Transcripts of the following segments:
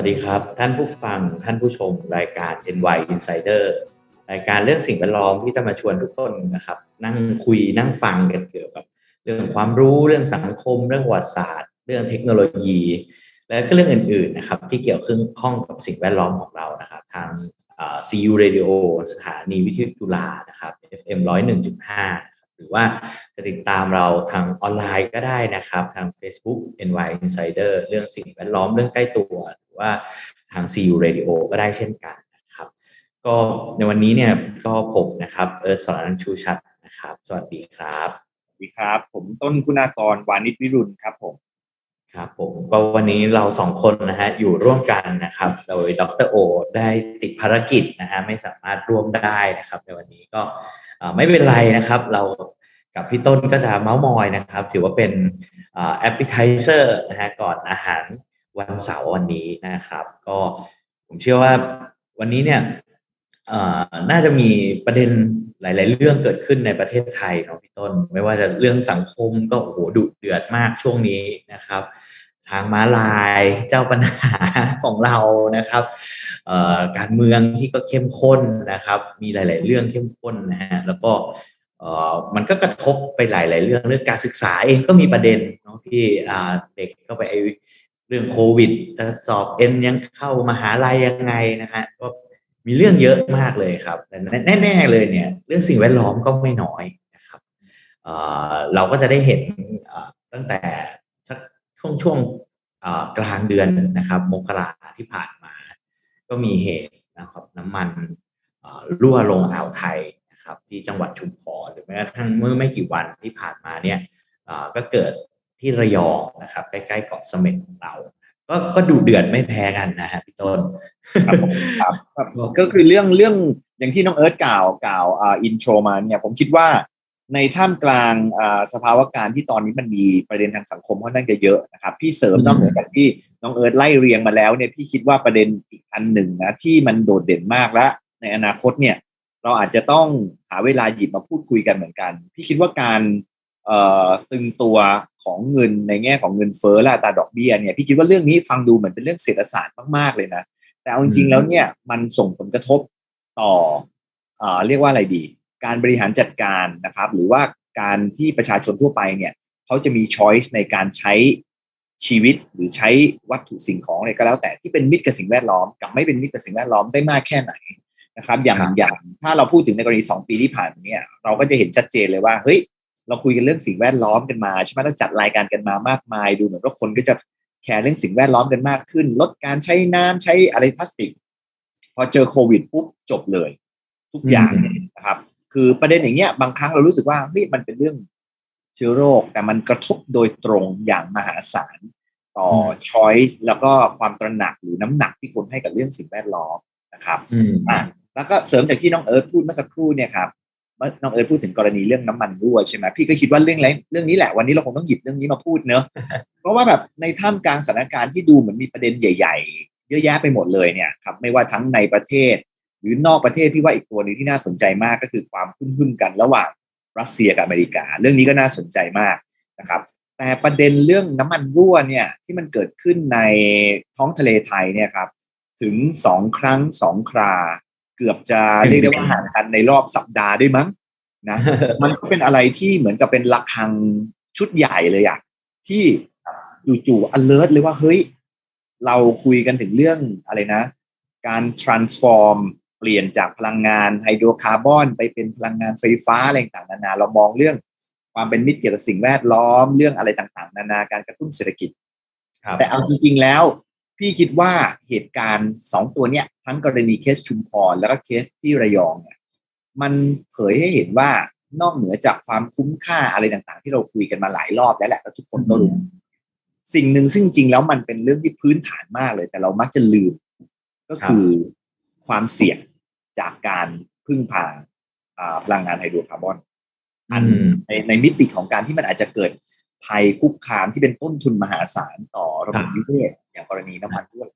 สวัสดีครับ ท่านผู้ฟังท่านผู้ชมรายการ NY Insider รายการเรื่องสิ่งแวดล้อมที่จะมาชวนทุกคนนะครับ นั่งคุยนั่งฟังกันเกี่ยวกับ เรื่องความรู้เรื่องสังคม เรื่องประวัติศาสตร์ เรื่องเทคโนโลยี และก็เรื่องอื่นๆนะครับ ที่เกี่ยวข้องกับสิ่งแวดล้อมของเรานะครับ ทาง CU Radio สถานีวิทยุจุฬานะครับ FM 101.5 หรือว่าจะติดตามเราทางออนไลน์ก็ได้นะครับ ทาง Facebook NY Insider เรื่องสิ่งแวดล้อมเรื่องใกล้ตัว ว่าทาง CU Radio ก็ได้เช่นกันนะครับ ก็ในวันนี้เนี่ยก็ผมนะครับเอิร์ธสรนันชูชัดนะครับ สวัสดีครับสวัสดีครับ ผมต้นคุณากรวานิชวิรุณครับผมครับผมก็วันนี้เราสองคนนะฮะอยู่ร่วมกันนะครับ โดยดรโอได้ติดภารกิจนะฮะไม่สามารถร่วมได้นะครับ ในวันนี้ก็ไม่เป็นไรนะครับ เรากับพี่ต้นก็จะเมาส์มอยนะครับ ถือว่าเป็นแอปเปิลไทเซอร์นะฮะก่อนอาหาร วันเสาร์วันนี้นะครับ ก็ผมเชื่อว่าวันนี้เนี่ยน่าจะมีประเด็นหลาย ๆ เรื่องเกิดขึ้นในประเทศไทยเนาะพี่ต้น ไม่ว่าจะเรื่องสังคมก็โอ้โหดุเดือดมากช่วงนี้นะครับ ทางม้าลายเจ้าปัญหาของเรานะครับการเมืองที่ก็เข้มข้นนะครับ มีหลาย ๆ เรื่องเข้มข้นนะฮะแล้วก็มันก็กระทบไปหลาย ๆ เรื่องเรื่องการศึกษาเองก็มีประเด็นเนาะที่เด็กก็ไป เรื่องโควิดจะสอบเอ็นยังเข้ามหาลัยยังไงนะฮะก็มีเรื่องเยอะมากเลยครับแต่แน่ๆเลยเนี่ย เรื่องสิ่งแวดล้อมก็ไม่น้อยนะครับเราก็จะได้เห็นตั้งแต่สักช่วงช่วงกลางเดือนนะครับมกราที่ผ่านมา ก็มีเหตุนะครับ น้ำมันรั่วลงอ่าวไทยนะครับ ที่จังหวัดชุมพรหรือแม้กระทั่งเมื่อไม่กี่วันที่ผ่านมาเนี่ยก็เกิด ที่ระยองนะครับ ใกล้ๆเกาะเสม็ดของเรา ก็ก็ดูเดือดไม่แพ้กันนะฮะพี่ต้นครับผมครับก็คือเรื่องเรื่องอย่างที่น้องเอิร์ธกล่าวกล่าวอ่าอินโทรมาเนี่ยผมคิดว่าในท่ามกลางอ่าสภาวะการที่ตอนนี้มันมีประเด็นทางสังคมค่อนข้างจะเยอะนะครับพี่เสริมนอกเหนือจากที่น้องเอิร์ธไล่เรียงมาแล้วเนี่ยพี่คิดว่าประเด็นอีกอันหนึ่งนะที่มันโดดเด่นมากและ ในอนาคตเนี่ยเราอาจจะต้องหาเวลาหยิบมาพูดคุยกันเหมือนกัน พี่คิดว่าการ ตึงตัวของเงินในแง่ของเงินเฟ้อและตาดอกเบี้ยเนี่ยพี่คิดว่าเรื่องนี้ฟังดูเหมือนเป็นเรื่องเศรษฐศาสตร์มากๆเลยนะ แต่เอาจริงๆแล้วเนี่ยมันส่งผลกระทบต่อเอเรียกว่าอะไรดี การบริหารจัดการนะครับ หรือว่าการที่ประชาชนทั่วไปเนี่ยเขาจะมีช้อยส์ในการใช้ชีวิตหรือใช้วัตถุสิ่งของอะไรก็แล้ว แต่ที่เป็นมิตรกับสิ่งแวดล้อมกับไม่เป็นมิตรกับสิ่งแวดล้อมได้มากแค่ไหนนะครับ อย่างอย่างถ้าเราพูดถึงในกรณีสองปีที่ผ่านเนี่ยเราก็จะเห็นชัดเจนเลยว่าเฮ้ย เราคุยกันเรื่องสิ่งแวดล้อมกันมาใช่ไหมเราจัดรายการกันมามากมาย ดูเหมือนว่าคนก็จะแคร์เรื่องสิ่งแวดล้อมกันมากขึ้น ลดการใช้น้ำใช้อะไรพลาสติก พอเจอโควิดปุ๊บจบเลย ทุกอย่างนะครับ คือประเด็นอย่างเงี้ยบางครั้งเรารู้สึกว่าเฮ้ยมันเป็นเรื่องเชื้อโรค แต่มันกระทบโดยตรงอย่างมหาศาลต่อช้อยแล้วก็ความตระหนักหรือน้ำหนักที่คนให้กับเรื่องสิ่งแวดล้อมนะครับอ่าแล้วก็เสริมจากที่น้องเอิร์ธพูดเมื่อสักครู่เนี่ยครับ น้องเอิร์ธพูดถึงกรณีเรื่องน้ำมันรั่วใช่ไหมพี่ก็คิดว่าเรื่องเรื่องนี้แหละวันนี้เราคงต้องหยิบเรื่องนี้มาพูดเนอะเพราะว่าแบบในท่ามกลางสถานการณ์ที่ดูเหมือนมีประเด็นใหญ่ ๆ เยอะแยะไปหมดเลยเนี่ยครับไม่ว่าทั้งในประเทศ หรือนอกประเทศพี่ว่าอีกตัวนึงที่น่าสนใจมากก็คือความพึ่มๆกันระหว่างรัสเซียกับอเมริกา เรื่องนี้ก็น่าสนใจมากนะครับแต่ประเด็นเรื่องน้ำมันรั่วเนี่ยที่มันเกิดขึ้นในท้องทะเลไทยเนี่ยครับถึงสองครั้งสองครา เกือบจะเรียกได้ว่าห่างกันในรอบสัปดาห์ด้วยมั้งนะมันก็เป็นอะไรที่เหมือนกับเป็นระฆังชุดใหญ่เลยอะที่จู่ๆ alert เลยว่าเฮ้ย เราคุยกันถึงเรื่องอะไรนะ การ transform เปลี่ยนจากพลังงานไฮโดรคาร์บอนไปเป็นพลังงานไฟฟ้าอะไรต่างๆนานาเรามองเรื่องความเป็นมิตรเกี่ยวกับสิ่งแวดล้อมเรื่องอะไรต่างๆ นานาการกระตุ้นเศรษฐกิจ แต่เอาจริงๆแล้ว พี่คิดว่าเหตุการณ์สองตัวเนี้ยทั้งกรณีเคสชุมพรแล้วก็เคสที่ระยองเนี่ยมันเผยให้เห็นว่านอกเหนือจากความคุ้มค่าอะไรต่างๆ ที่เราคุยกันมาหลายรอบแล้วแหละแล้วทุกคนก็รู้สิ่งหนึ่งซึ่งจริงแล้วมันเป็นเรื่องที่พื้นฐานมากเลย แต่เรามักจะลืม ก็คือความเสี่ยงจากการพึ่งพาพลังงานไฮโดรคาร์บอนอันในในมิติของการที่มันอาจจะเกิด ภัยคุกคามที่เป็นต้นทุนมหาศาลต่อระบบนิเวศอย่างกรณีน้ำมันรั่วไหล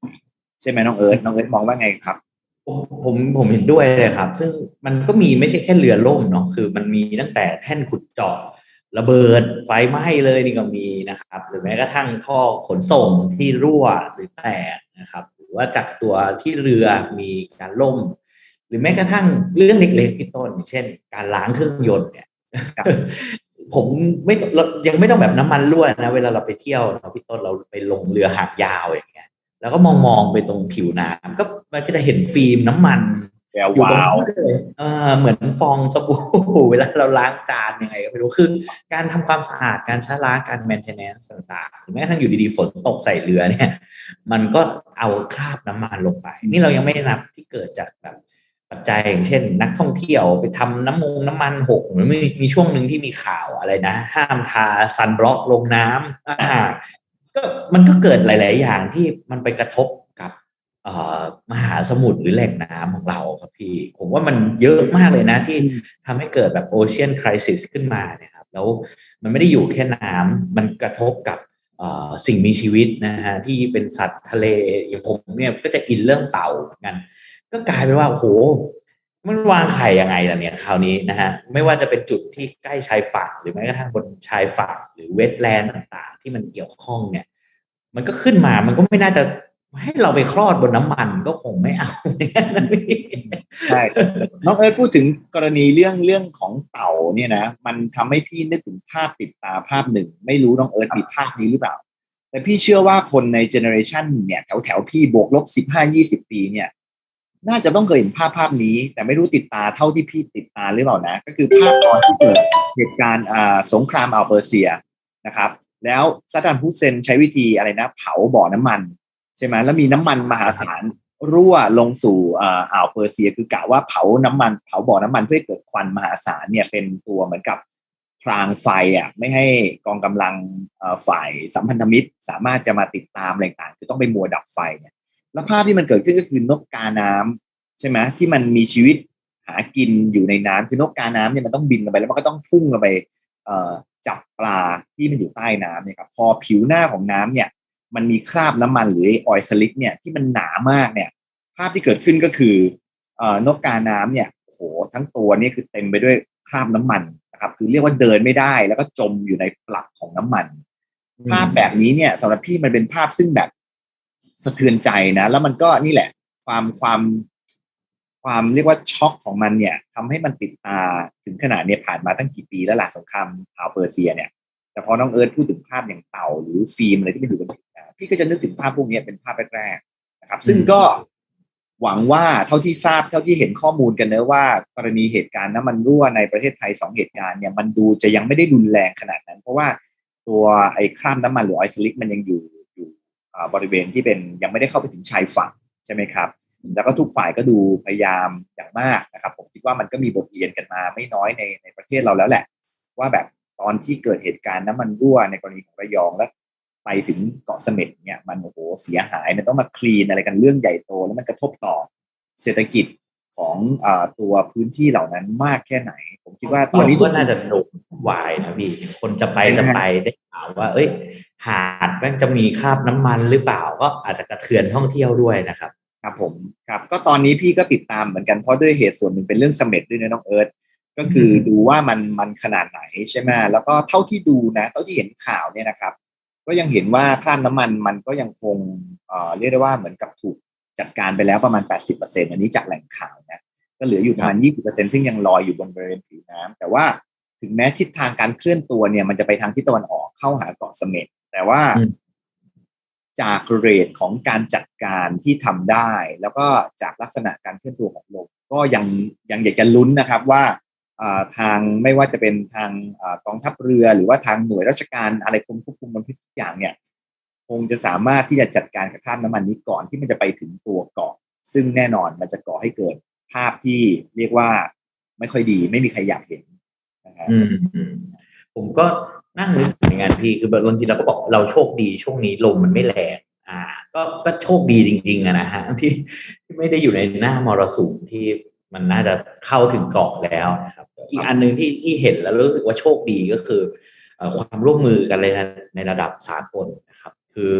ใช่ไหมน้องเอิร์ธน้องเอิร์ธมองว่าไงครับผมผมเห็นด้วยเลยครับ ซึ่งมันก็มีไม่ใช่แค่เรือล่มเนาะคือมันมีตั้งแต่แท่นขุดเจาะระเบิดไฟไหม้เลยนี่ก็มีนะครับ หรือแม้กระทั่งท่อขนส่งที่รั่วหรือแตกนะครับหรือรือว่าจากตัวที่เรือมีการล่ม หรือแม้กระทั่งเรื่องเล็กๆพี่ต้นอย่างเช่น การล้างเครื่องยนต์เนี่ย ผมไม่ยังไม่ต้องแบบน้ำมันรั่วนะ เวลาเราไปเที่ยวเราพี่ต้นเราไปลงเรือหางยาวอย่างเงี้ย แล้วก็มองมองไปตรงผิวน้ำก็มันก็จะเห็นฟิล์มน้ำมันแวววาวเออเหมือนฟองสบู่เวลาเราล้างจานยังไงก็ไม่รู้คือ การทำความสะอาดการชะล้างการ maintenance ต่างๆหรือแม้กระทั่งอยู่ดีๆฝนตกใส่เรือเนี่ย มันก็เอาคราบน้ำมันลงไป นี่เรายังไม่นับที่เกิดจากแบบ ปัจจัยอย่างเช่น นักท่องเที่ยวไปทำน้ำมงน้ำมันหกหรือมีมีช่วงหนึ่งที่มีข่าวอะไรนะ ห้ามทาซันบล็อกลงน้ำอ่าก็มันก็เกิดหลาย ๆ อย่างที่มันไปกระทบกับมหาสมุทรหรือแหล่งน้ำของเราครับพี่ ผมว่ามันเยอะมากเลยนะที่ทำให้เกิดแบบโอเชียนคริสิสขึ้นมาเนี่ยครับแล้วมันไม่ได้อยู่แค่น้ำมันกระทบกับสิ่งมีชีวิตนะฮะที่เป็นสัตว์ทะเลอย่างผมเนี่ยก็จะอินเรื่องเต่าเหมือนกัน ก็กลายเป็นว่าโอ้โหมันวางไข่ยังไงล่ะเนี่ยคราวนี้นะฮะไม่ว่าจะเป็นจุดที่ใกล้ชายฝั่งหรือแม้กระทั่งบนชายฝั่งหรือเวทแลนด์ต่างๆ ที่มันเกี่ยวข้องเนี่ย มันก็ขึ้นมามันก็ไม่น่าจะให้เราไปคลอดบนน้ำมันก็คงไม่เอาใช่น้องเอิร์ธพูดถึงกรณีเรื่องเรื่องของเต่าเนี่ยนะมันทำให้พี่นึกถึงภาพติดตาภาพหนึ่ง ไม่รู้น้องเอิร์ธมีภาพนี้หรือเปล่า แต่พี่เชื่อว่าคนในเจเนอเรชันเนี่ยแถวแถวพี่บวกลบสิบห้ายี่สิบปีเนี่ย น่าจะต้องเคยเห็นภาพภาพนี้ แต่ไม่รู้ติดตาเท่าที่พี่ติดตาหรือเปล่านะ ก็คือภาพตอนที่เกิดเหตุการณ์สงครามอัลเปอร์เซียนะครับ แล้วซัดดัมฮุสเซนใช้วิธีอะไรนะ เผาบ่อน้ำมัน ใช่ไหมแล้วมีน้ำมันมหาศาลรั่วลงสู่อ่าวเปอร์เซีย คือกะว่าเผาน้ำมัน เผาบ่อน้ำมันเพื่อเกิดควันมหาศาลเนี่ยเป็นตัวเหมือนกับพรางไฟอะไม่ให้กองกำลังฝ่ายสัมพันธมิตร สามารถจะมาติดตามอะไรต่างคือต้องไปมัวดับไฟเนี่ย แล้วภาพที่มันเกิดขึ้นก็คือนกกาน้ำใช่ไหมที่มันมีชีวิตหากินอยู่ในน้ำคือนกกาน้ำเนี่ยมันต้องบินลงไปแล้วมันก็ต้องพุ่งลงไปจับปลาที่มันอยู่ใต้น้ำเนี่ยครับพอผิวหน้าของน้ำเนี่ย มันมีคราบน้ำมันหรือออยล์สลิกเนี่ยที่มันหนามากเนี่ย ภาพที่เกิดขึ้นก็คือเอ่อนกกาน้ำเนี่ยโหทั้งตัวนี่คือเต็มไปด้วยคราบน้ำมันนะครับ คือเรียกว่าเดินไม่ได้แล้วก็จมอยู่ในปลักของน้ำมัน ภาพแบบนี้เนี่ยสำหรับพี่มันเป็นภาพซึ่งแบบ สะเทือนใจนะ แล้วมันก็นี่แหละ ความความความเรียกว่าช็อกของมันเนี่ยทำให้มันติดตาถึงขนาดเนี่ยผ่านมาตั้งกี่ปีแล้วล่ะสงครามอ่าวเปอร์เซียเนี่ย แต่พอน้องเอิร์ธพูดถึงภาพอย่างเต่า หรือฟิล์มอะไรที่มันอยู่บนพี่ก็จะนึกถึงภาพพวกนี้เป็นภาพแรกๆนะครับ ซึ่งก็หวังว่าเท่าที่ทราบเท่าที่เห็นข้อมูลกันเนะว่ากรณีเหตุการณ์น้ำมันรั่วในประเทศไทยสองเหตุการณ์เนี่ยมันดูจะยังไม่ได้รุนแรงขนาดนั้น เพราะว่าตัวไอ้คราบน้ำมันหรือออยล์สลิกมันยังอยู่อยู่ บริเวณที่เป็นยังไม่ได้เข้าไปถึงชายฝั่งใช่ไหมครับ แล้วก็ทุกฝ่ายก็ดูพยายามอย่างมากนะครับ ผมคิดว่ามันก็มีบทเรียนกันมาไม่น้อยในในประเทศเราแล้วแหละ ว่าแบบตอนที่เกิดเหตุการณ์น้ำมันรั่วในกรณีของระยองและไปถึงเกาะเสม็ดเนี่ยมันโอ้โหเสียหายมันต้องมาคลีนอะไรกันเรื่องใหญ่โต แล้วมันกระทบต่อเศรษฐกิจ ของอตัวพื้นที่เหล่านั้นมากแค่ไหน ผมคิดว่าตอนนี้ก็น่าจะดุวายนะพี่คนจะไปจะไปได้ข่าวว่า เอ้ย หาดมันจะมีคราบน้ำมันหรือเปล่า ก็อาจจะกระเทือนท่องเที่ยวด้วยนะครับ ครับผมครับ ก็ตอนนี้พี่ก็ติดตามเหมือนกันเพราะด้วยเหตุส่วนหนึ่งเป็นเรื่องเสม็ดด้วยนะน้องเอิร์ธก็คือดูว่ามันมันขนาดไหนใช่ไหมแล้วก็เท่าที่ดูนะเท่าที่เห็นข่าวเนี่ยนะครับ ก็ยังเห็นว่าคราบน้ำมันมันก็ยังคงเอ่อเรียกได้ว่าเหมือนกับถูก จัดการไปแล้วประมาณ 80%อันนี้จากแหล่งข่าวนะก็เหลืออยู่ประมาณ 20%ซึ่งยังลอยอยู่บนบริเวณผิวน้ำแต่ว่าถึงแม้ทิศทางการเคลื่อนตัวเนี่ย มันจะไปทางทิศตะวันออกเข้าหาเกาะเสม็ดแต่ว่าจากเรทของการจัดการที่ทำได้ แล้วก็จากลักษณะการเคลื่อนตัวของลมก็ยังยังอยากจะลุ้นนะครับว่าทางไม่ว่าจะเป็นทางกองทัพเรือหรือว่าทางหน่วยราชการอะไรกรมควบคุมมลพิษทุกอย่างเนี่ย คงจะสามารถที่จะจัดการกับคราบน้ำมันนี้ก่อนที่มันจะไปถึงตัวเกาะ ซึ่งแน่นอนมันจะก่อให้เกิดภาพที่เรียกว่าไม่ค่อยดี ไม่มีใครอยากเห็นนะฮะผมก็นั่งนึกในงานพี่คือบางทีเราก็บอกเราโชคดีช่วงนี้ลมมันไม่แรงอ่า ก็ก็โชคดีจริงๆอะนะฮะที่ที่ไม่ได้อยู่ในหน้ามรสุมที่มันน่าจะเข้าถึงเกาะแล้วนะครับ อีกอันหนึ่งที่ที่เห็นแล้วรู้สึกว่าโชคดีก็คือความร่วมมือกันเลยนะในระดับสากลนะครับ คือ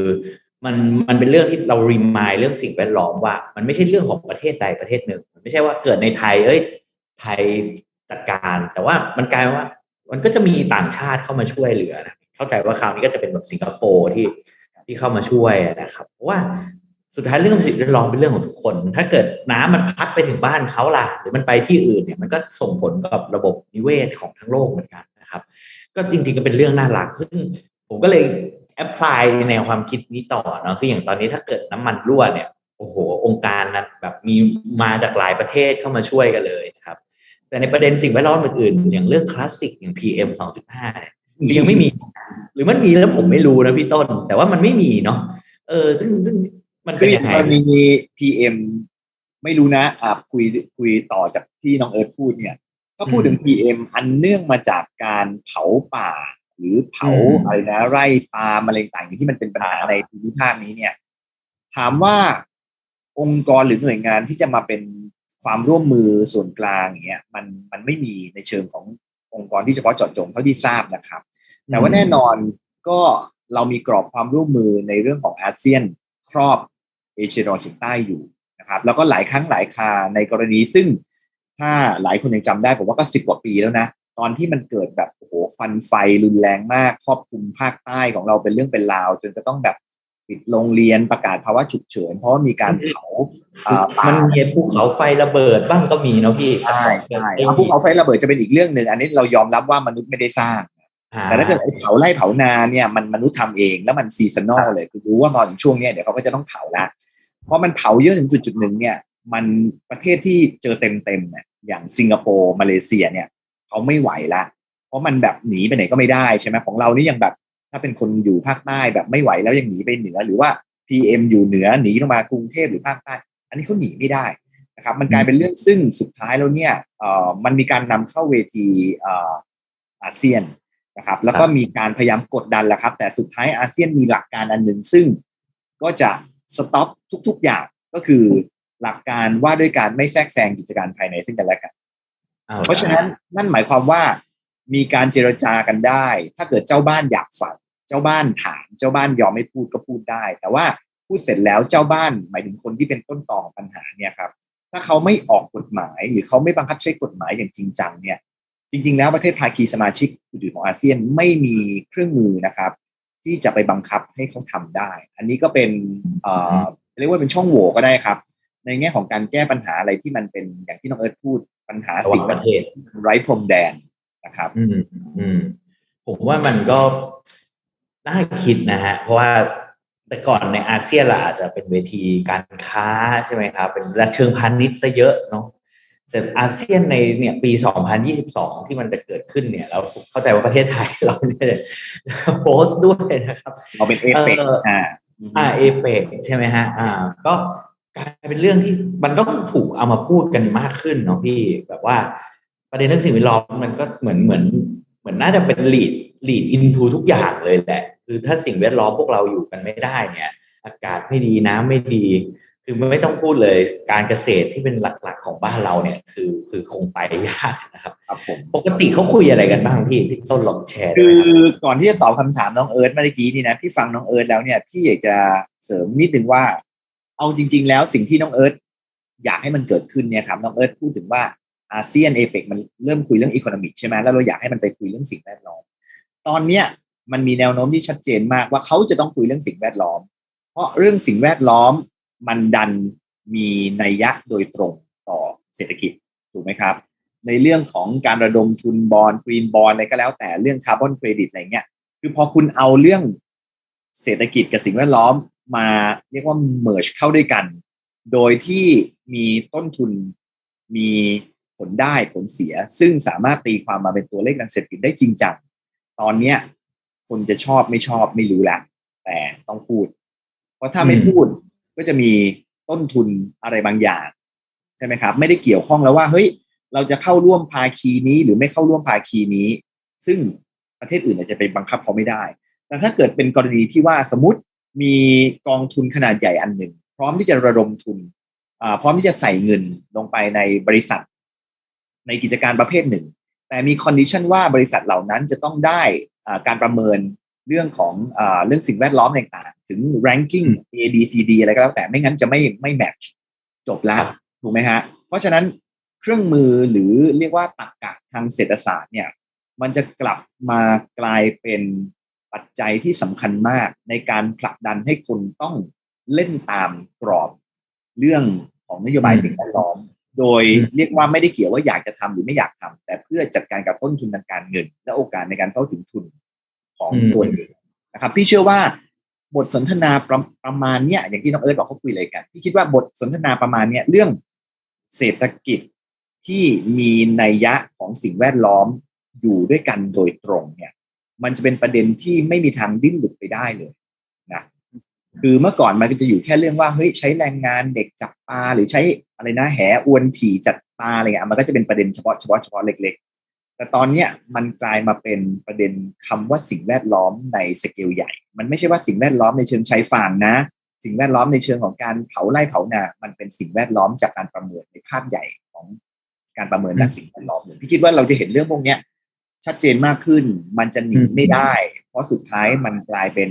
มันมันเป็นเรื่องที่เรารีมายเรื่องสิ่งแวดล้อมว่า มันไม่ใช่เรื่องของประเทศใดประเทศหนึ่ง มันไม่ใช่ว่าเกิดในไทย เอ้ย ไทยจัดการ แต่ว่ามันกลายว่า มันก็จะมีต่างชาติเข้ามาช่วยเหลือนะเข้าใจว่าคราวนี้ก็จะเป็นแบบสิงคโปร์ที่ที่เข้ามาช่วยนะครับเพราะว่าสุดท้ายเรื่องสิ่งแวดล้อมเป็นเรื่องของทุกคน ถ้าเกิดน้ำมันพัดไปถึงบ้านเขาล่ะ หรือมันไปที่อื่นเนี่ย มันก็ส่งผลกับระบบนิเวศของทั้งโลกเหมือนกันนะครับ ก็จริงๆก็เป็นเรื่องน่ารัก ซึ่งผมก็เลย แอพพลายแนวความคิดนี้ต่อเนาะคืออย่างตอนนี้ถ้าเกิดน้ำมันรั่วเนี่ยโอ้โห องค์การนั้นแบบมีมาจากหลายประเทศเข้ามาช่วยกันเลยนะครับ แต่ในประเด็นสิ่งแวดล้อมอื่นๆ อย่างเรื่องคลาสสิกอย่าง PM 2.5เนี่ยยังไม่มี หรือมันมีแล้วผมไม่รู้นะพี่ต้น แต่ว่ามันไม่มีเนาะเออ ซึ่งซึ่งมันคืเป็นอยังไงกรณี PM ไม่รู้นะอ่าคุยคุยต่อจากที่น้องเอิร์ธพูดเนี่ยถ้าพูดถึง PM อันเนื่องมาจากการเผาป่า หรือเผาอะไรนะไร่ปาล์มอะไรต่างๆอย่างที่มันเป็นปัญหาในภูมิภาคนี้เนี่ย ถามว่าองค์กรหรือหน่วยงานที่จะมาเป็นความร่วมมือส่วนกลางอย่างเงี้ยมันมันไม่มีในเชิงขององค์กรที่เฉพาะเจาะจงเท่าที่ทราบนะครับ แต่ว่าแน่นอนก็เรามีกรอบความร่วมมือในเรื่องของอาเซียนครอบเอเชียตะวันออกเฉียงใต้อยู่นะครับ แล้วก็หลายครั้งหลายคราในกรณีซึ่งถ้าหลายคนยังจำได้ผมว่าก็สิบกว่าปีแล้วนะ ตอนที่มันเกิดแบบโอ้โหควันไฟรุนแรงมากครอบคลุมภาคใต้ของเราเป็นเรื่องเป็นราว จนจะต้องแบบปิดโรงเรียนประกาศภาวะฉุกเฉิน เพราะว่ามีการเผาเอ่อป่ามันมีภูเขาไฟระเบิดบ้างก็มีเนาะพี่ใช่ใช่เอาภูเขาไฟระเบิดจะเป็นอีกเรื่องหนึ่งอันนี้เรายอมรับว่ามนุษย์ไม่ได้สร้าง แต่ถ้าเกิดไอ้เผาไร่เผานาเนี่ยมันมนุษย์ทำเองแล้วมันซีซันอลเลยคือรู้ว่าพอถึงช่วงเนี้ยเดี๋ยวเขาก็จะต้องเผาละพอมันเผาเยอะถึงจุดจุดๆหนึ่งเนี่ย มันประเทศที่เจอเต็มเต็มๆเนี่ยอย่างสิงคโปร์มาเลเซียเนี่ย เขาไม่ไหวละเพราะมันแบบหนีไปไหนก็ไม่ได้ใช่ไหมของเรานี่ยังแบบถ้าเป็นคนอยู่ภาคใต้แบบไม่ไหวแล้วยังหนีไปเหนือ หรือว่า PM อยู่เหนือหนีลงมากรุงเทพหรือภาคใต้อันนี้เขาหนีไม่ได้นะครับมันกลายเป็นเรื่องซึ่งสุดท้ายแล้วเนี่ยเอ่อมันมีการนำเข้าเวทีเอ่ออาเซียนนะครับแล้วก็มีการพยายามกดดันแหละครับ แต่สุดท้ายอาเซียนมีหลักการอันหนึ่งซึ่งก็จะสต็อปทุก ๆอย่างก็คือหลักการว่าด้วยการไม่แทรกแซงกิจการภายในซึ่งกันและกัน เพราะฉะนั้นนั่นหมายความว่ามีการเจรจากันได้ ถ้าเกิดเจ้าบ้านอยากฟังเจ้าบ้านถาม เจ้าบ้านยอมไม่พูดก็พูดได้ แต่ว่าพูดเสร็จแล้วเจ้าบ้านหมายถึงคนที่เป็นต้นตอของปัญหาเนี่ยครับ ถ้าเขาไม่ออกกฎหมาย หรือเขาไม่บังคับใช้กฎหมายอย่างจริงจังเนี่ย จริง ๆ แล้วประเทศภาคีสมาชิกอื่นๆของอาเซียนไม่มีเครื่องมือนะครับ ที่จะไปบังคับให้เขาทำได้ อันนี้ก็เป็นเอ่อเรียกว่าเป็นช่องโหว่ก็ได้ครับ ในแง่ของการแก้ปัญหาอะไรที่มันเป็นอย่างที่น้องเอิร์ธพูด ปัญหาระหสิ่ว่างงแวปดระเทศไร้พรมแดนนะครับ อืมอืมผมว่ามันก็น่าคิดนะฮะ เพราะว่าแต่ก่อนในอาเซียนเราอาจจะเป็นเวทีการค้าใช่ไหมครับ เป็นระเชิงพาณิชย์ซะเยอะเนาะแต่อาเซียนในเนี่ยปี 2022 ที่มันจะเกิดขึ้นเนี่ย เราเข้าใจว่าประเทศไทยเราเนี่ยโพสต์ด้วยนะครับ เราเป็นเอเปกเอออ่าอ่าเอเปกใช่ไหมฮะอ่า ก็ กลายเป็นเรื่องที่มันต้องถูกเอามาพูดกันมากขึ้นเนาะพี่แบบว่าประเด็นเรื่องสิ่งแวดล้อมมันก็เหมือนเหมือนเหมือนน่าจะเป็น lead lead into ทุกอย่างเลยแหละ คือถ้าสิ่งแวดล้อมพวกเราอยู่กันไม่ได้เนี่ย อากาศไม่ดีน้ำไม่ดี คือไม่ต้องพูดเลยการเกษตรที่เป็นหลักๆของบ้านเราเนี่ย คือคือคงไปยากนะครับครับผมปกติเขาคุยอะไรกันบ้างพี่พี่ต้นลองแชร์ได้คืไหมอครับก่อนที่จะตอบคำถามน้องเอิร์ธเมื่อกี้นี่นะพี่ฟังน้องเอิร์ธแล้วเนี่ยพี่อยากจะเสริมนิดนึงว่า เอาจริง ๆ แล้วสิ่งที่น้องเอิร์ธอยากให้มันเกิดขึ้นเนี่ยครับน้องเอิร์ธพูดถึงว่าอาเซียนเอเปกมันเริ่มคุยเรื่องอีโคโนมิกใช่ไหมแล้วเราอยากให้มันไปคุยเรื่องสิ่งแวดล้อม ตอนเนี้ยมันมีแนวโน้มที่ชัดเจนมากว่าเขาจะต้องคุยเรื่องสิ่งแวดล้อม เพราะเรื่องสิ่งแวดล้อมมันดันมีนัยยะโดยตรงต่อเศรษฐกิจถูกไหมครับ ในเรื่องของการระดมทุนบอลกรีนบอลอะไรก็แล้วแต่เรื่องคาร์บอนเครดิตอะไรเงี้ยคือพอคุณเอาเรื่องเศรษฐกิจกับสิ่งแวดล้อม มาเรียกว่าเมิร์ชเข้าด้วยกัน โดยที่มีต้นทุนมีผลได้ผลเสีย ซึ่งสามารถตีความมาเป็นตัวเลขทางเศรษฐกิจได้จริงจังตอนเนี้ยคนจะชอบไม่ชอบไม่รู้แหละแต่ต้องพูด เพราะถ้าไม่พูดก็จะมีต้นทุนอะไรบางอย่างใช่ไหมครับ ไม่ได้เกี่ยวข้องแล้วว่าเฮ้ยเราจะเข้าร่วมภาคีนี้หรือไม่เข้าร่วมภาคีนี้ ซึ่งประเทศอื่นอาจจะไปบังคับเขาไม่ได้ แต่ถ้าเกิดเป็นกรณีที่ว่าสมมติ มีกองทุนขนาดใหญ่อันหนึ่ง พร้อมที่จะระดมทุนอ่าพร้อมที่จะใส่เงินลงไปในบริษัท ในกิจการประเภทหนึ่ง แต่มีคอนดิชันว่าบริษัทเหล่านั้นจะต้องได้อ่าการประเมินเรื่องของอาเรื่องสิ่งแวดล้อมต่างๆ ถึง ranking A B C D อะไรก็แล้วแต่ไม่งั้นจะไม่ไม่แมทช์จบแล้วถูกไหมฮะ เพราะฉะนั้นเครื่องมือหรือเรียกว่าตรรกะทางเศรษฐศาสตร์เนี่ย มันจะกลับมากลายเป็น ปัจจัยที่สำคัญมากในการผลักดันให้คนต้องเล่นตามกรอบเรื่องของนโยบายสิ่งแวดล้อม โดยเรียกว่าไม่ได้เกี่ยวว่าอยากจะทำหรือไม่อยากทำแต่เพื่อจัดการกับต้นทุนทางการเงิน และโอกาสในการเข้าถึงทุนของตัวเองนะครับ พี่เชื่อว่าบทสนทนาประประมาณเนี้ยอย่างที่น้องเอิร์ธบอกเขาคุยอะไรกันพี่คิดว่าบทสนทนาประมาณเนี้ยเรื่องเศรษฐกิจที่มีนัยยะของสิ่งแวดล้อมอยู่ด้วยกันโดยตรงเนี่ย มันจะเป็นประเด็นที่ไม่มีทางดิ้นหลุดไปได้เลยนะคือเมื่อก่อนมันก็จะอยู่แค่เรื่องว่าเฮ้ยใช้แรงงานเด็กจับปลาหรือใช้อะไรนะแหอวนถี่จัดปลาอะไรเงี้ยมันก็จะเป็นประเด็นเฉพาะเฉพาะเฉพาะเล็ก ๆ แต่ตอนเนี้ยมันกลายมาเป็นประเด็นคำว่าสิ่งแวดล้อมในสเกลใหญ่ มันไม่ใช่ว่าสิ่งแวดล้อมในเชิงใช้ฟางนะ สิ่งแวดล้อมในเชิงของการเผาไร่เผานา มันเป็นสิ่งแวดล้อมจากการประเมินในภาพใหญ่ของการประเมินด้านสิ่งแวดล้อมพี่คิดว่าเราจะเห็นเรื่องพวกเนี้ย ชัดเจนมากขึ้น มันจะหนีไม่ได้ เพราะสุดท้ายมันกลายเป็น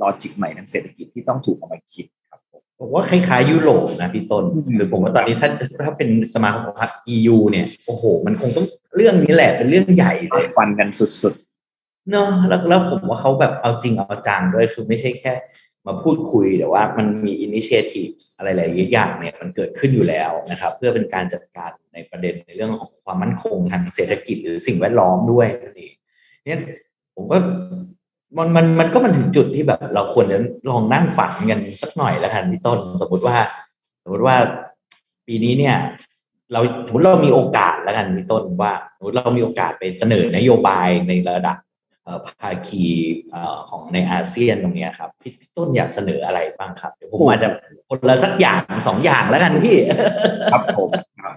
ลอจิกใหม่ทางเศรษฐกิจที่ต้องถูกเอามาคิดครับผมผมว่าคล้ายๆยุโรปนะพี่ต้นคือผมว่าตอนนี้ถ้าถ้าเป็นสมาคมของ EU เนี่ยโอ้โห มันคงต้องเรื่องนี้แหละเป็นเรื่องใหญ่เลยฟันกันสุดเนอะแล้วแล้วผมว่าเขาแบบเอาจริงเอาจังด้วยคือไม่ใช่แค่ มาพูดคุยแต่ว่ามันมีอินิเชทีฟอะไรหลายอย่างเนี่ยมันเกิดขึ้นอยู่แล้วนะครับ เพื่อเป็นการจัดการในประเด็นในเรื่องของความมั่นคงทางเศรษฐกิจหรือสิ่งแวดล้อมด้วยนั่นเองเนี่ยผมก็มันมันมันก็มันถึงจุดที่แบบ เราควรจะลองนั่งฝันกันสักหน่อยแล้วกันพี่ต้น สมมติว่า สมมติว่าปีนี้เนี่ย เราสมมติเรามีโอกาสแล้วกันพี่ต้นว่าสมมติเรามีโอกาสไปเสนอนโยบายในระดับ ภาคีของในอาเซียนตรงนี้ครับพี่ต้นอยากเสนออะไรบ้างครับเดี๋ยวผมอาจจะคนละสักอย่างสองอย่างแล้วกันพี่ครับผมครับ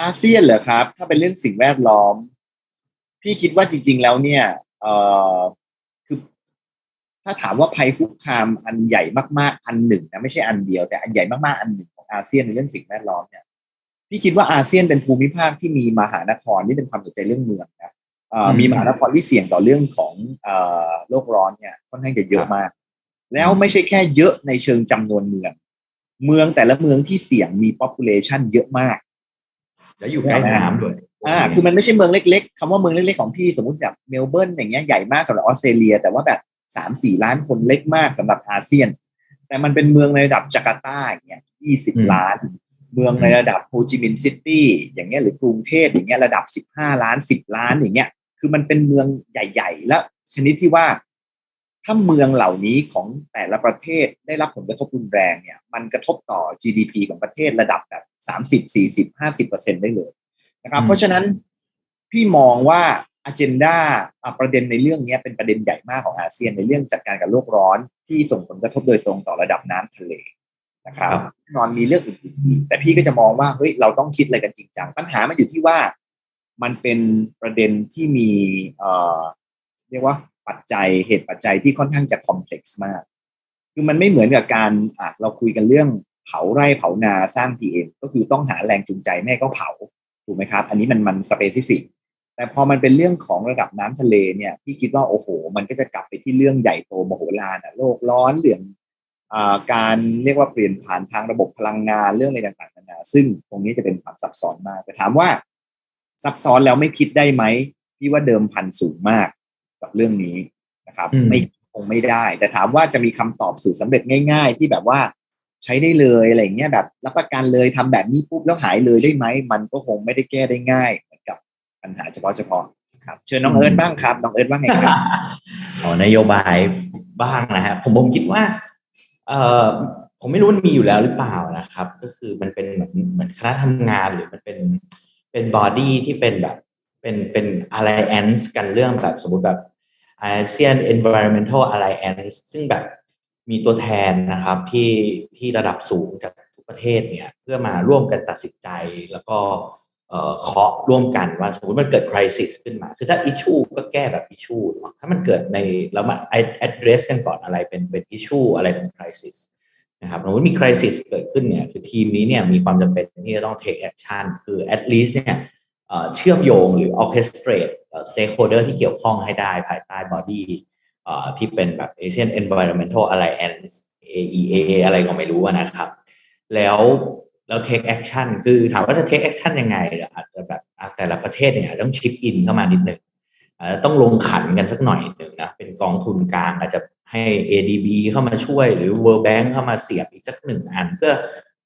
อาเซียนเหรอครับ ถ้าเป็นเรื่องสิ่งแวดล้อม พี่คิดว่าจริง ๆ แล้วเนี่ยเอ่อคือ ถ้าถามว่าภัยคุกคามอันใหญ่มาก ๆ อันหนึ่งนะไม่ใช่อันเดียวแต่อันใหญ่มากๆอันหนึ่งของอาเซียนในเรื่องสิ่งแวดล้อมเนี่ยพี่คิดว่าอาเซียนเป็นภูมิภาคที่มีมหานครที่เป็นความสนใจเรื่องเมืองนะ มีมหานครที่เสี่ยงต่อเรื่องของโลกร้อนเนี่ยค่อนข้างจะเยอะมาก แล้วไม่ใช่แค่เยอะในเชิงจำนวนเมือง เมืองแต่ละเมืองที่เสี่ยงมี population เยอะมากแล้วอยู่ใกล้น้ำด้วยอ่าคือมันไม่ใช่เมืองเล็กๆคำว่าเมืองเล็กๆ ของพี่สมมติแบบเมลเบิร์นอย่างเงี้ยใหญ่มากสำหรับออสเตรเลีย แต่ว่าแบบสามสี่ล้านคนเล็กมากสำหรับอาเซียน แต่มันเป็นเมืองในระดับจาการ์ตาอย่างเงี้ยยี่สิบล้าน เมืองในระดับโฮจิมินห์ซิตี้อย่างเงี้ยหรือกรุงเทพอย่างเงี้ยระดับสิบห้าล้านสิบล้านอย่างเงี้ย คือมันเป็นเมืองใหญ่ ๆ และชนิดที่ว่า ถ้าเมืองเหล่านี้ของแต่ละประเทศได้รับผลกระทบรุนแรงเนี่ย มันกระทบต่อ GDP ของประเทศระดับแบบสามสิบสี่สิบห้าสิบเปอร์เซ็นได้เลยนะครับ เพราะฉะนั้นพี่มองว่าอ g e n d a ประเด็นในเรื่องนี้เป็นประเด็นใหญ่มากของอาเซียนในเรื่องจัดการกับโลกร้อนที่ส่งผลกระทบโดยตรงต่อระดับน้ำทะเลนะครับนอนมีเรื่องอื่นๆแต่พี่ก็จะมองว่าเฮ้ยเราต้องคิดอะไรกันจริงจังปัญหามันอยู่ที่ว่า มันเป็นประเด็นที่มีเอ่อเรียกว่าปัจจัยเหตุปัจจัยที่ค่อนข้างจะคอมเพล็กซ์มาก คือมันไม่เหมือนกับการอะเราคุยกันเรื่องเผาไร่เผานาสร้าง PM ก็คือต้องหาแรงจูงใจแม่ก็เผาถูกไหมครับ อันนี้มันมันสเปซิฟิกแต่พอมันเป็นเรื่องของระดับน้ำทะเลเนี่ยพี่คิดว่าโอ้โห มันก็จะกลับไปที่เรื่องใหญ่โตมโหฬารนะโลกร้อนเรื่องการเรียกว่าเปลี่ยนผ่านทางระบบพลังงานเรื่องอะไรต่างๆนานาซึ่งตรงนี้จะเป็นความซับซ้อนมาก แต่ถามว่า ซับซ้อนแล้วไม่คิดได้ไหมพี่ว่าเดิมพันสูงมากกับเรื่องนี้นะครับ ไม่คงไม่ได้ แต่ถามว่าจะมีคำตอบสูตรสาเร็จง่าย ๆ ที่แบบว่าใช้ได้เลยอะไรเงี้ยแบบ รับประกันเลยทำแบบนี้ปุ๊บแล้วหายเลยได้ไหมมันก็คงไม่ได้แก้ได้ง่ายเหมือนกับปัญหาเฉพาะเฉพาะครับเชิญน้องเอิร์ธบ้างครับน้องเอิร์ธว่าไงครับอ๋อนโยบายบ้างนะฮะผมผมคิดว่า เอ่อผมไม่รู้มันมีอยู่แล้วหรือเปล่านะครับ ก็คือมันเป็นเหมือนเหมือนคณะทำงานหรือมันเป็น เป็นบอดี้ที่เป็นแบบเป็นเป็น alliance กันเรื่องแบบสมมติแบบ ASEAN Environmental Alliance ซึ่งแบบมีตัวแทนนะครับที่ที่ระดับสูงจากทุกประเทศเนี่ยเพื่อมาร่วมกันตัดสินใจแล้วก็เคาะร่วมกันว่าสมมติมันเกิดคริสิสขึ้นมา คือถ้าอิชูก็แก้แบบอิชูถ้ามันเกิดในแล้วมา address กันก่อนอะไรเป็นเป็นอิชูอะไรเป็นคริสิส นะครับสมมติมีคริสิสเกิดขึ้นเนี่ยคือทีมนี้เนี่ยมีความจำเป็นที่จะต้อง take action คือ at least เนี่ยเชื่อมโยงหรือ orchestrate stakeholder ที่เกี่ยวข้องให้ได้ภายใต้ body ที่เป็นแบบ Asian Environmental Alliance AEA อะไรก็ไม่รู้นะครับ แล้วแล้ว take action คือถามว่าจะ take action ยังไงอาจจะแบบแต่ละประเทศเนี่ยต้องชิปอินเข้ามานิดหนึ่งต้องลงขันกันสักหน่อยหนึ่งนะเป็นกองทุนกลางอาจจะ ให้ ADB เข้ามาช่วยหรือ World Bank เข้ามาเสียบอีกสักหนึ่งอัน เพื่อ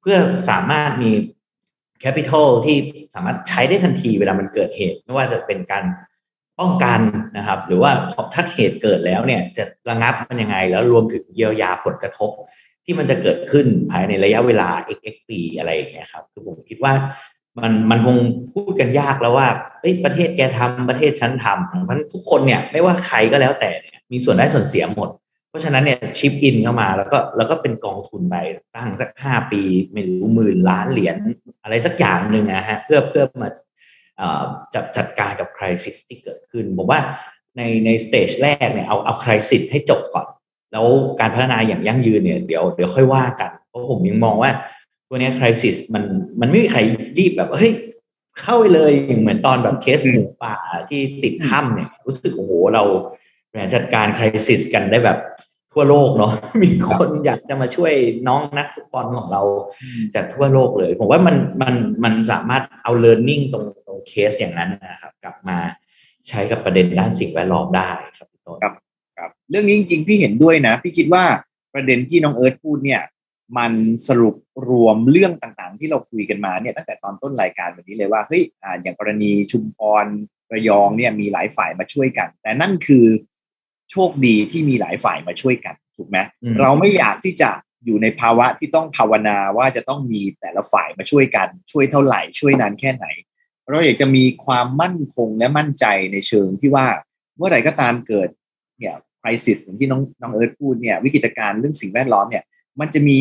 เพื่อสามารถมี Capital ที่สามารถใช้ได้ทันทีเวลามันเกิดเหตุ ไม่ว่าจะเป็นการป้องกันนะครับ หรือว่าถ้าเหตุเกิดแล้วเนี่ยจะระงับมันยังไง แล้วรวมถึงเยียวยาผลกระทบ ที่มันจะเกิดขึ้นภายในระยะเวลา x x ปีอะไรอย่างเงี้ยครับคือผมคิดว่ามันมันคงพูดกันยากแล้วว่าประเทศแกทำประเทศฉันทำมันทุกคนเนี่ยไม่ว่าใครก็แล้วแต่เนี่ยมีส่วนได้ส่วนเสียหมด ราะฉะนั้นเนี่ยชิปอินเข้ามาแล้วก็แล้วก็เป็นกองทุนไปตั้งสักห้าปีไม่รู้หมื่นล้านเหรียญอะไรสักอย่างหนึ่งนะฮะเพื่อเพื่อมาจัดจัดการกับคริสิสที่เกิดขึ้นผมว่าในในสเตจแรกเนี่ยเอาเอาคริสิสให้จบก่อน แล้วการพัฒนาอย่างยั่งยืนเนี่ยเดี๋ยวเดี๋ยวค่อยว่ากัน เพราะผมยังมองว่า ตัวนี้คริสิสมันมันไม่มีใครรีบแบบเฮ้ยเข้าไปเลยเหมือนตอนแบบเคสหมูป่าที่ติดถ้ำเนี่ยรู้สึกโอ้โหเราจัดการคริสิสกันได้แบบ ทั่วโลกเนาะมีคนอยากจะมาช่วยน้องนักฟุตบอลของเราจากทั่วโลกเลย ผมว่ามันมันมันสามารถเอาเลิร์นนิ่งตรงตรงเคสอย่างนั้นนะครับ กลับมาใช้กับประเด็นด้านสิ่งแวดล้อมได้ครับพี่ต้นครับครับ เรื่องนี้จริงๆพี่เห็นด้วยนะ พี่คิดว่าประเด็นที่น้องเอิร์ธพูดเนี่ย มันสรุปรวมเรื่องต่างๆ ที่เราคุยกันมาเนี่ยตั้งแต่ตอนต้นรายการวันนี้เลยว่าเฮ้ยอ่าอย่างกรณีชุมพรระยองเนี่ยมีหลายฝ่ายมาช่วยกัน แต่นั่นคือ โชคดีที่มีหลายฝ่ายมาช่วยกันถูกไหมเราไม่อยากที่จะอยู่ในภาวะที่ต้องภาวนาว่าจะต้องมีแต่ละฝ่ายมาช่วยกัน ช่วยเท่าไหร่ช่วยนานแค่ไหน เราอยากจะมีความมั่นคงและมั่นใจในเชิงที่ว่าเมื่อไหร่ก็ตามเกิดเนี่ยคริสิสเหมือนที่น้องน้องเอิร์ธพูดเนี่ยวิกฤตการณ์เรื่องสิ่งแวดล้อมเนี่ย มันจะมี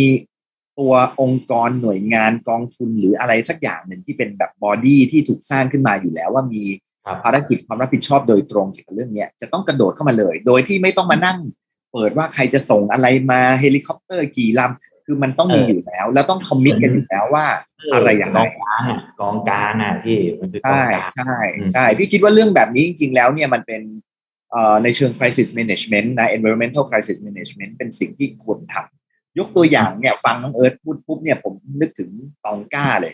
ตัวองค์กรหน่วยงานกองทุนหรืออะไรสักอย่างหนึ่งที่เป็นแบบบอดี้ที่ถูกสร้างขึ้นมาอยู่แล้วว่ามี ภารกิจความรับผิดชอบโดยตรงเกี่ยวกับเรื่องนี้จะต้องกระโดดเข้ามาเลย โดยที่ไม่ต้องมานั่ง เปิดว่าใครจะส่งอะไรมาเฮลิคอปเตอร์กี่ลำคือมันต้องมีอยู่แล้ว แล้วต้องคอมมิตกันอยู่แล้วว่า อะไรอย่างไรกองกลางอะกองกลางอะที่มันคือกองใช่กลางใช่ใช่พี่คิดว่าเรื่องแบบนี้จริง ๆ แล้วเนี่ยมันเป็นเอ่อในเชิง crisis management นะ environmental crisis management เป็นสิ่งที่ควรทำยกตัวอย่างเนี่ยฟังน้องเอิร์ธพูดปุ๊บเนี่ยผมนึกถึงตองก้าเลย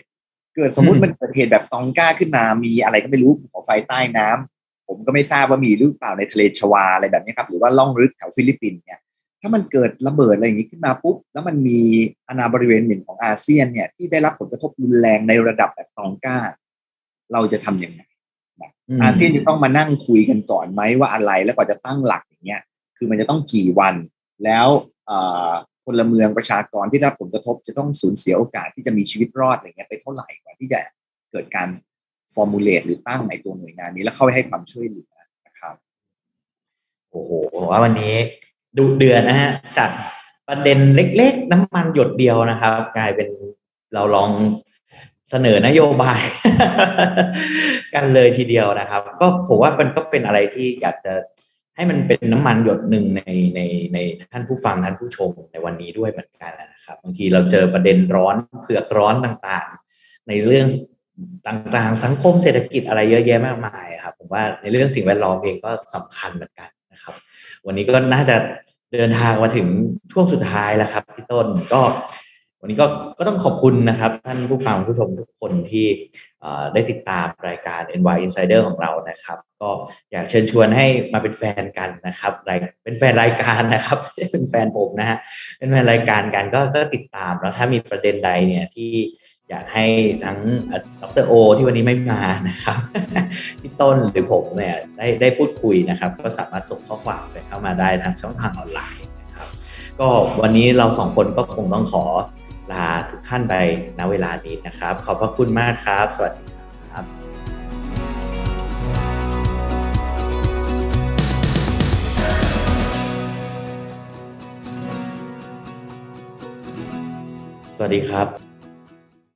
เกิดสมมติมันเกิดเหตุแบบตองก้าขึ้นมามีอะไรก็ไม่รู้ภูเขาไฟใต้น้ำผมก็ไม่ทราบว่ามีหรือเปล่าในทะเลชวาอะไรแบบนี้ครับ หรือว่าล่องลึกแถวฟิลิปปินส์เนี่ยถ้ามันเกิดระเบิดอะไรอย่างนี้ขึ้นมาปุ๊บแล้วมันมีอาณาบริเวณหนึ่งของอาเซียนเนี่ยที่ได้รับผลกระทบรุนแรงในระดับแบบตองก้า เราจะทำยังไงอืมอาเซียนจะต้องมานั่งคุยกันก่อนไหมว่าอะไรแล้วกว่าจะตั้งหลักอย่างเงี้ยคือมันจะต้องกี่วันแล้วเอ่อ พลเมืองประชากรที่รับผลกระทบจะต้องสูญเสียโอกาสที่จะมีชีวิตรอดอะไรเงี้ยไปเท่าไหร่กว่าที่จะเกิดการฟอร์มูลเลตหรือตั้งในตัวหน่วยงานนี้แล้วเข้าไปให้ความช่วยเหลือนะครับโอ้โหว่าวันนี้ดูเดือนนะฮะจากประเด็นเล็ก ๆ น้ำมันหยดเดียวนะครับ กลายเป็นเราลองเสนอนโยบาย กันเลยทีเดียวนะครับ ก็ผมว่ามันก็เป็นอะไรที่อยากจะ ให้มันเป็นน้ำมันหยดหนึ่งในในในท่านผู้ฟังท่านผู้ชมในวันนี้ด้วยเหมือนกันนะครับบางทีเราเจอประเด็นร้อนเผือกร้อนต่างๆ ในเรื่องต่างๆ สังคมเศรษฐกิจอะไรเยอะแยะมากมายครับผมว่าในเรื่องสิ่งแวดล้อมเองก็สำคัญเหมือนกันนะครับ วันนี้ก็น่าจะเดินทางมาถึงช่วงสุดท้ายแล้วครับพี่ต้นก็ วันนี้ก็ก็ต้องขอบคุณนะครับ ท่านผู้ฟังผู้ชมทุกคนที่ได้ติดตามรายการ NY Insider ของเรานะครับ ก็อยากเชิญชวนให้มาเป็นแฟนกันนะครับเป็นแฟนรายการนะครับไม่ได้เป็นแฟนผมนะฮะเป็นแฟนรายการกันก็ก็ติดตามแล้วถ้ามีประเด็นใดเนี่ยที่อยากให้ทั้งดรโอ ที่วันนี้ไม่มานะครับพี่ต้นหรือผมเนี่ยได้ได้พูดคุยนะครับ ก็สามารถส่งข้อความไปเข้ามาได้ทางช่องทางออนไลน์นะครับ ก็วันนี้เราสองคนก็คงต้องขอ ลาทุกท่านไปณเวลานี้นะครับ ขอบพระคุณมากครับ สวัสดีครับสวัสดีครับ